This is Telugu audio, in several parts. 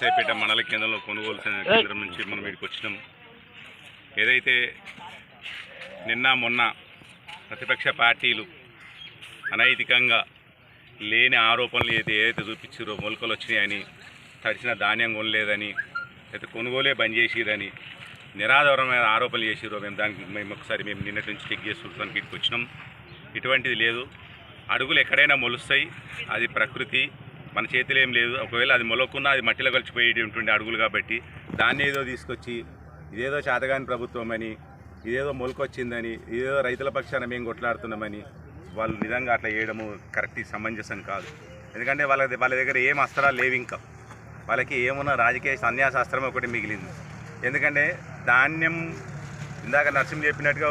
మాసాయిపేట మండల కేంద్రంలో కొనుగోలు కేంద్రం నుంచి మనం ఇక్కడికి వచ్చినాం. ఏదైతే నిన్న మొన్న ప్రతిపక్ష పార్టీలు అనైతికంగా లేని ఆరోపణలు అయితే ఏదైతే చూపించారో మొలకలు వచ్చినాయని తడిసిన ధాన్యం కొనలేదని అయితే కొనుగోలే బంద్ చేసిరని నిరాధారమైన ఆరోపణలు చేసిరో మేము దానికి మేము ఒకసారి మేము నిన్నటి నుంచి చెక్ చేసి చూడడానికి ఇక్కడికి వచ్చినాం. ఇటువంటిది లేదు. అడుగులు ఎక్కడైనా మొలుస్తాయి. అది ప్రకృతి. మన చేతిలో ఏం లేదు. ఒకవేళ అది మొలక్కున్నా అది మట్టిలో కలిసిపోయేటువంటి అడుగులు కాబట్టి దాన్ని ఏదో తీసుకొచ్చి ఇదేదో చేతగాని ప్రభుత్వం అని ఇదేదో మొలకొచ్చిందని ఇదేదో రైతుల పక్షాన మేము కొట్లాడుతున్నామని వాళ్ళు నిజంగా అట్లా చేయడము కరెక్ట్ సమంజసం కాదు. ఎందుకంటే వాళ్ళ వాళ్ళ దగ్గర ఏం అస్త్రాలు లేవు ఇంకా. వాళ్ళకి ఏమున్నా రాజకీయ సన్యాసాస్త్రం ఒకటి మిగిలింది. ఎందుకంటే ధాన్యం ఇందాక నరసింహ చెప్పినట్టుగా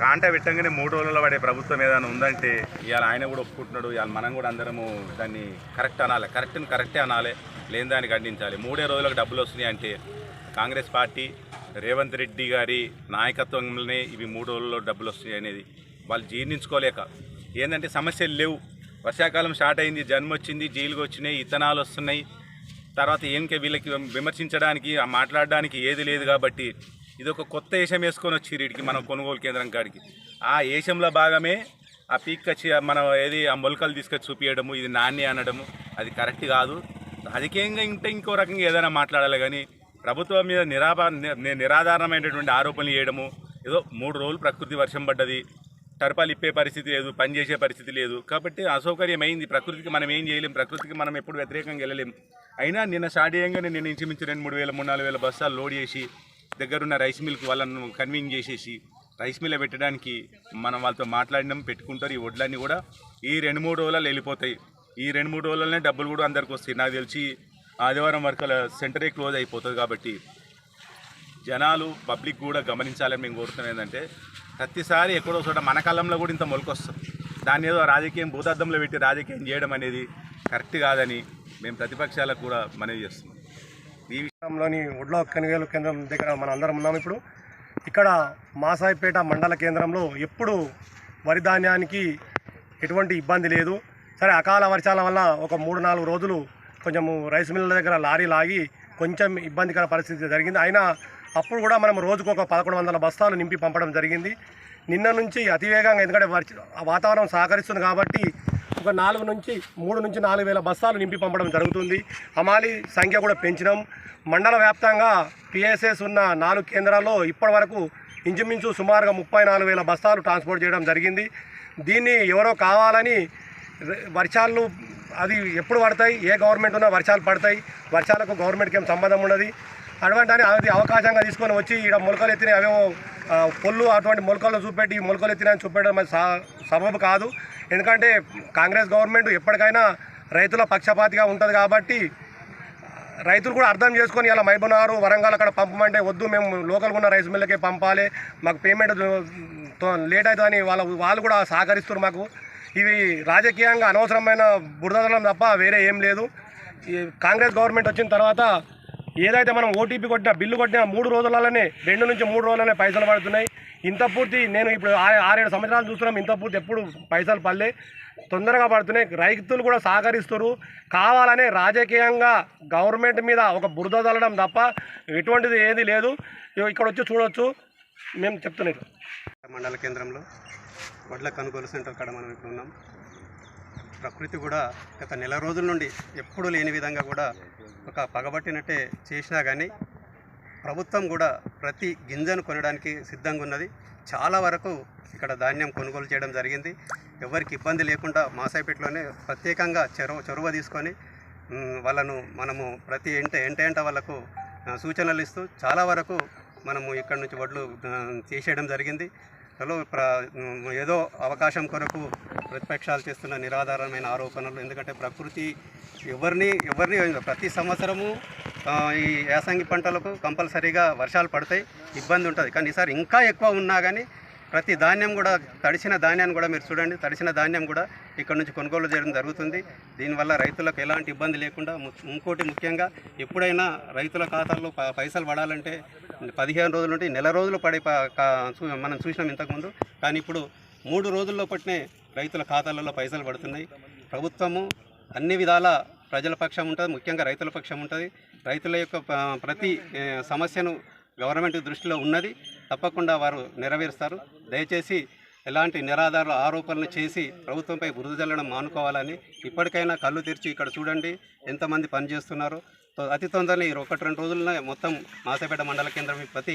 కాంట పెట్టంగానే మూడు రోజుల్లో పడే ప్రభుత్వం ఏదైనా ఉందంటే ఇవాళ ఆయన కూడా ఒప్పుకుంటున్నాడు ఇవాళ మనం కూడా అందరము దాన్ని కరెక్ట్ అనాలి. కరెక్ట్ని కరెక్టే అనాలి లేని దాన్ని ఖండించాలి. మూడే రోజులకు డబ్బులు వస్తున్నాయి అంటే కాంగ్రెస్ పార్టీ రేవంత్ రెడ్డి గారి నాయకత్వంలోనే ఇవి మూడు రోజుల్లో డబ్బులు వస్తున్నాయి అనేది వాళ్ళు జీర్ణించుకోలేక. ఏంటంటే సమస్యలు లేవు. వర్షాకాలం స్టార్ట్ అయింది జన్మ వచ్చింది జీలుగు వచ్చినాయి ఇత్తనాలు వస్తున్నాయి. తర్వాత ఏంకే వీళ్ళకి విమర్శించడానికి మాట్లాడడానికి ఏది లేదు కాబట్టి ఇది ఒక కొత్త ఏషం వేసుకొని వచ్చి వీడికి మనం కొనుగోలు కేంద్రం కాడికి. ఆ ఏషంలో భాగమే ఆ పీక్ వచ్చి మనం ఏది ఆ మొలకలు తీసుకొచ్చి చూపించడము ఇది నాణ్య అనడము అది కరెక్ట్ కాదు. రాజకీయంగా ఇంటే ఇంకో రకంగా ఏదైనా మాట్లాడాలి కానీ ప్రభుత్వం మీద నిరాభా నిరాధారణమైనటువంటి ఆరోపణలు చేయడము ఏదో మూడు రోజులు ప్రకృతి వర్షం పడ్డది టర్పాలు ఇప్పే పరిస్థితి లేదు పనిచేసే పరిస్థితి లేదు. కాబట్టి అసౌకర్యం అయింది ప్రకృతికి మనం ఏం చేయలేం ప్రకృతికి మనం ఎప్పుడు వ్యతిరేకంగా వెళ్ళలేం. అయినా నిన్న స్టార్ట్ చేయంగానే నేను ఇంచుమించు రెండు మూడు వేల మూడు నాలుగు వేల బస్సాలు లోడ్ చేసి దగ్గరున్న రైస్ మిల్క్ వాళ్ళను కన్విన్స్ చేసేసి రైస్ మిల్ పెట్టడానికి మనం వాళ్ళతో మాట్లాడినాం పెట్టుకుంటారు. ఈ వడ్లన్నీ కూడా ఈ రెండు మూడు రోజులలో వెళ్ళిపోతాయి. ఈ రెండు మూడు రోజులనే డబ్బులు కూడా అందరికి వస్తాయి. నాకు తెలిసి ఆదివారం వరకు సెంటరే క్లోజ్ అయిపోతుంది కాబట్టి జనాలు పబ్లిక్ కూడా గమనించాలని మేము కోరుతున్నాం ఏంటంటే ప్రతిసారి ఎక్కడో చోట మన కాలంలో కూడా ఇంత మొలకొస్తుంది దాన్ని ఏదో రాజకీయం భూతార్థంలో పెట్టి రాజకీయం చేయడం అనేది కరెక్ట్ కాదని మేము ప్రతిపక్షాలకు కూడా మనవి చేస్తున్నాం. ఈ లోని ఒడ్ల కనివేలు కేంద్రం దగ్గర మన అందరం ఉన్నాం ఇప్పుడు. ఇక్కడ మాసాయిపేట మండల కేంద్రంలో ఎప్పుడు వరి ధాన్యానికి ఎటువంటి ఇబ్బంది లేదు. సరే అకాల వర్షాల వల్ల ఒక మూడు నాలుగు రోజులు కొంచెము రైస్ మిల్ల దగ్గర లారీ లాగి కొంచెం ఇబ్బందికర పరిస్థితి జరిగింది. అయినా అప్పుడు కూడా మనం రోజుకు ఒక పదకొండు వందల బస్తాలు నింపి పంపడం జరిగింది. నిన్న నుంచి అతివేగంగా ఎందుకంటే వర్ష వాతావరణం సహకరిస్తుంది కాబట్టి ఒక నాలుగు నుంచి మూడు నుంచి నాలుగు వేల బస్తాలు నింపి పంపడం జరుగుతుంది. హమాలీ సంఖ్య కూడా పెంచినాం. మండల వ్యాప్తంగా పిఎస్ఎస్ ఉన్న నాలుగు కేంద్రాల్లో ఇప్పటి వరకు ఇంచుమించు సుమారుగా ముప్పై నాలుగు వేల బస్తాలు ట్రాన్స్పోర్ట్ చేయడం జరిగింది. దీన్ని ఎవరో కావాలని వర్షాలు అది ఎప్పుడు పడతాయి? ఏ గవర్నమెంట్ ఉన్నా వర్షాలు పడతాయి. వర్షాలకు గవర్నమెంట్కి ఏం సంబంధం ఉండదు. అటువంటి అది అవకాశంగా తీసుకొని వచ్చి ఇక్కడ మొలకలు ఎత్తిన అవేమో పొల్లు అటువంటి మొలకలను చూపెట్టి మొలకలు ఎత్తినాయని చూపెట్టడం అది సబబు కాదు. ఎందుకంటే కాంగ్రెస్ గవర్నమెంట్ ఎప్పటికైనా రైతుల పక్షపాతిగా ఉంటుంది కాబట్టి రైతులు కూడా అర్థం చేసుకొని ఇలా మైబునారు వరంగల్ అక్కడ పంపమంటే వద్దు మేము లోకల్గా ఉన్న రైస్ మిల్లకే పంపాలి మాకు పేమెంట్ తో- లేట్ అవుతుందని వాళ్ళ వాళ్ళు కూడా సహకరిస్తారు మాకు. ఇవి రాజకీయంగా అనవసరమైన బురదలం తప్ప వేరే ఏం లేదు. ఈ కాంగ్రెస్ గవర్నమెంట్ వచ్చిన తర్వాత ఏదైతే మనం ఓటీపీ కొట్టినా బిల్లు కొట్టినా మూడు రోజులలోనే రెండు నుంచి మూడు రోజులనే పైసలు పడుతున్నాయి. ఇంత పూర్తి నేను ఇప్పుడు ఆరేడు సంవత్సరాలు చూస్తున్నాం ఇంత పూర్తి ఎప్పుడు పైసలు పడలే. తొందరగా పడుతున్నాయి. రైతులు కూడా సహకరిస్తారు కావాలనే రాజకీయంగా గవర్నమెంట్ మీద ఒక బురద చల్లడం తప్ప ఎటువంటిది ఏది లేదు. ఇక్కడ వచ్చి చూడొచ్చు. మేము చెప్తున్నాం మండల కేంద్రంలో వడ్ల కొనుగోలు సెంటర్ కాడ మనం ఇప్పుడు ఉన్నాం. ప్రకృతి కూడా గత నెల రోజుల నుండి ఎప్పుడూ లేని విధంగా కూడా ఒక పగబట్టినట్టే చేసినా కానీ ప్రభుత్వం కూడా ప్రతి గింజను కొనడానికి సిద్ధంగా ఉన్నది. చాలా వరకు ఇక్కడ ధాన్యం కొనుగోలు చేయడం జరిగింది. ఎవరికి ఇబ్బంది లేకుండా మాసాయిపేటలోనే ప్రత్యేకంగా చొరవ చొరవ తీసుకొని వాళ్ళను మనము ప్రతి ఎంట ఎంట ఎంట వాళ్ళకు సూచనలు ఇస్తూ చాలా వరకు మనము ఇక్కడ నుంచి వడ్లు తీసేయడం జరిగింది. హలో ప్ర ఏదో అవకాశం కొరకు ప్రతిపక్షాలు చేస్తున్న నిరాధారమైన ఆరోపణలు. ఎందుకంటే ప్రకృతి ఎవరిని ఎవరిని ప్రతి సంవత్సరము ఈ యాసంగి పంటలకు కంపల్సరీగా వర్షాలు పడతాయి ఇబ్బంది ఉంటుంది. కానీ ఈసారి ఇంకా ఎక్కువ ఉన్నా కానీ ప్రతి ధాన్యం కూడా తడిసిన ధాన్యాన్ని కూడా మీరు చూడండి తడిసిన ధాన్యం కూడా ఇక్కడ నుంచి కొనుగోలు చేయడం జరుగుతుంది. దీనివల్ల రైతులకు ఎలాంటి ఇబ్బంది లేకుండా ఇంకోటి ముఖ్యంగా ఎప్పుడైనా రైతుల ఖాతాల్లో పైసలు పడాలంటే పదిహేను రోజులు ఉంటే నెల రోజులు పడే మనం చూసినాం ఇంతకుముందు. కానీ ఇప్పుడు మూడు రోజుల్లో పట్టినే రైతుల ఖాతాలలో పైసలు పడుతున్నాయి. ప్రభుత్వము అన్ని విధాల ప్రజల పక్షం ఉంటుంది ముఖ్యంగా రైతుల పక్షం ఉంటుంది. రైతుల యొక్క ప్రతి సమస్యను గవర్నమెంట్ దృష్టిలో ఉన్నది. తప్పకుండా వారు నెరవేరుస్తారు. దయచేసి ఎలాంటి నిరాధార ఆరోపణలు చేసి ప్రభుత్వంపై బురద జల్లడం మానుకోవాలని ఇప్పటికైనా కళ్ళు తెరిచి ఇక్కడ చూడండి. ఎంతమంది పనిచేస్తున్నారో? అతి తొందరలో ఈ ఒకటి రెండు రోజుల్లో మొత్తం మాసేపేట మండల కేంద్రం ప్రతి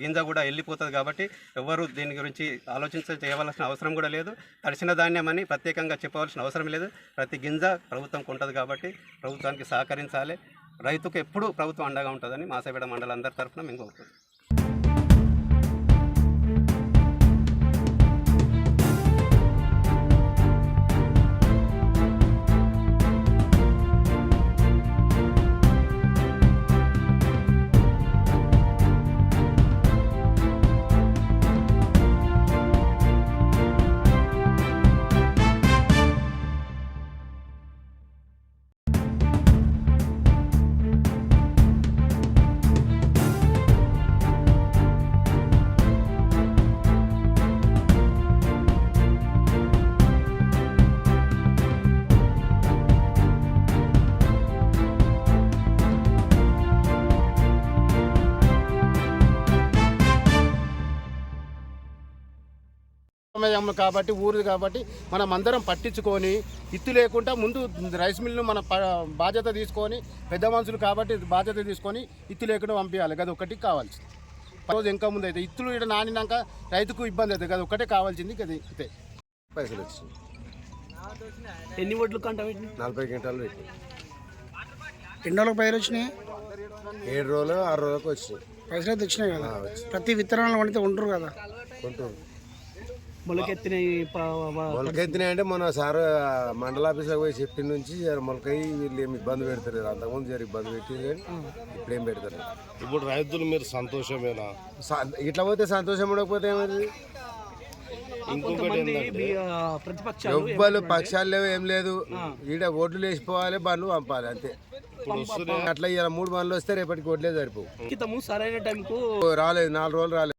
గింజ కూడా వెళ్ళిపోతుంది కాబట్టి ఎవరు దీని గురించి ఆలోచించ చేయవలసిన అవసరం కూడా లేదు. తడిసిన ధాన్యం అని ప్రత్యేకంగా చెప్పవలసిన అవసరం లేదు. ప్రతి గింజ ప్రభుత్వం కొంటుంది కాబట్టి ప్రభుత్వానికి సహకరించాలి. రైతుకు ఎప్పుడూ ప్రభుత్వం అండగా ఉంటుందని మాసేపేట మండలం అందరి తరఫున మేము కోరుకుంటున్నాం. సమయం కాబట్టి ఊరు కాబట్టి మనం అందరం పట్టించుకొని ఇత్తు లేకుండా ముందు రైస్ మిల్లు మన ప- బాధ్యత తీసుకొని పెద్ద మనుషులు కాబట్టి బాధ్యత తీసుకొని ఇత్తు లేకుండా పంపించాలి అది ఒకటి కావాల్సింది. రోజు ఇంకా ముందు అయితే ఇత్తులు ఇక్కడ నానినాక రైతుకు ఇబ్బంది అవుతుంది. కదా ఒకటే కావాల్సింది అది ఇదే పైసలు వచ్చినాయి. ఎన్ని ఒడ్లు కంట పెట్టిన నలభై గంటలు పెట్టి ఎన్ని రోజులకు పైరు వచ్చినాయి? ఏడు రోజులు ఆరు రోజులకు వచ్చినాయి. పైసలు అయితే వచ్చినాయి. కదా. ప్రతి విత్తనాలు పండితే ఉండరు కదా. కొంటూ మొలకెత్తినాయి మొలకెత్తినాయి అంటే మన సార్ మండల ఆఫీస్లో పోయి చెప్పిన నుంచి మొలకై వీళ్ళు ఏమి ఇబ్బంది పెడతారు అంతకుముందు జర ఇబ్బంది పెట్టి కానీ ఇప్పుడు ఏం పెడతారు ఇప్పుడు రైతులు మీరు సంతోషమేనా? ఇట్లా పోతే సంతోషం ఉండకపోతే ఏమైంది? ఎవ్వరు పక్షాలు లేవు ఏం లేదు. ఈడ ఓట్లు వేసిపోవాలి బండ్లు పంపాలి అంతే. అట్లా ఇలా మూడు బండ్లు వస్తే రేపటికి ఓట్లే సరిపోవు. లిఖితము సరైన టైంకు రాలేదు నాలుగు రోజులు రాలేదు.